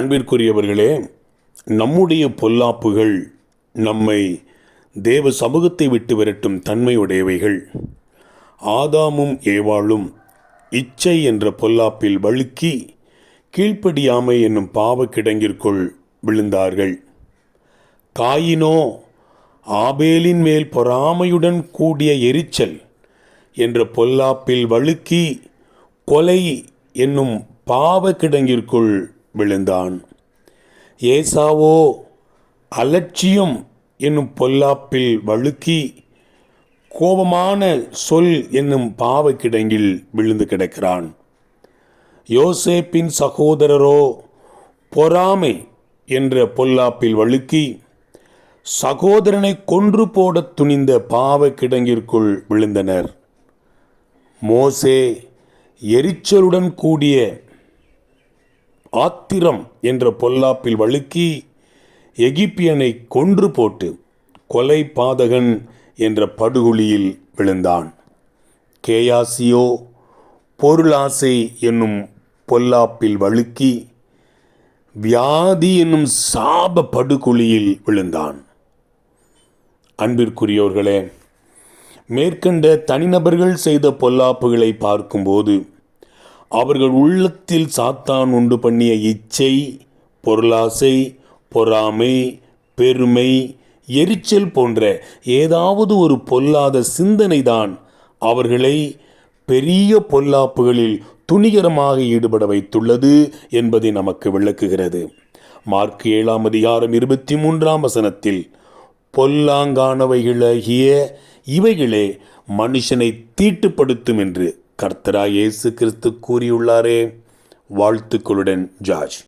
அன்பிற்குரியவர்களே நம்முடைய பொல்லாப்புகள் நம்மை தேவ சமூகத்தை விட்டு விரட்டும் தன்மையுடையவைகள். ஆதாமும் ஏவாளும் இச்சை என்ற பொல்லாப்பில் வழுக்கி கீழ்ப்படியாமை என்னும் பாவக்கிடங்கிற்குள் விழுந்தார்கள். காயினோ ஆபேலின் மேல் பொறாமையுடன் கூடிய எரிச்சல் என்ற பொல்லாப்பில் வழுக்கி கொலை என்னும் பாவக்கிடங்கிற்குள் விழுந்தான். ஏசாவோ அலட்சியம் என்னும் பொல்லாப்பில் வழுக்கி கோபமான சொல் என்னும் பாவக்கிடங்கில் விழுந்து கிடக்கிறான். யோசேப்பின் சகோதரரோ பொறாமை என்ற பொல்லாப்பில் வழுக்கி சகோதரனை கொன்று போடத் துணிந்த பாவ கிடங்கிற்குள் விழுந்தனர். மோசே எரிச்சலுடன் கூடிய ஆத்திரம் என்ற பொல்லாப்பில் வழுக்கி எகிப்தியனை கொன்று போட்டு கொலை பாதகன் என்ற படுகுழியில் விழுந்தான். கேயாசியோ பொருளாசை என்னும் பொல்லாப்பில் வழுக்கி வியாதி என்னும் சாப படுகுழியில் விழுந்தான். அன்பிற்குரியோர்களே மேற்கண்ட தனிநபர்கள் செய்த பொல்லாப்புகளை பார்க்கும்போது அவர்கள் உள்ளத்தில் சாத்தான் உண்டு பண்ணிய இச்சை பொருளாசை பொறாமை பெருமை எரிச்சல் போன்ற ஏதாவது ஒரு பொல்லாத சிந்தனைதான் அவர்களை பெரிய பொல்லாப்புகளில் துணிகரமாக ஈடுபட வைத்துள்ளது என்பதை நமக்கு விளக்குகிறது. மார்க் ஏழாம் அதிகாரம் இருபத்தி மூன்றாம் வசனத்தில் பொல்லாங்கானவைகளாகிய இவைகளே மனுஷனை தீட்டுப்படுத்தும் என்று கர்த்தரா இயேசு கிறிஸ்து கூறியுள்ளாரே. வாழ்த்துக்களுடன் ஜார்ஜ்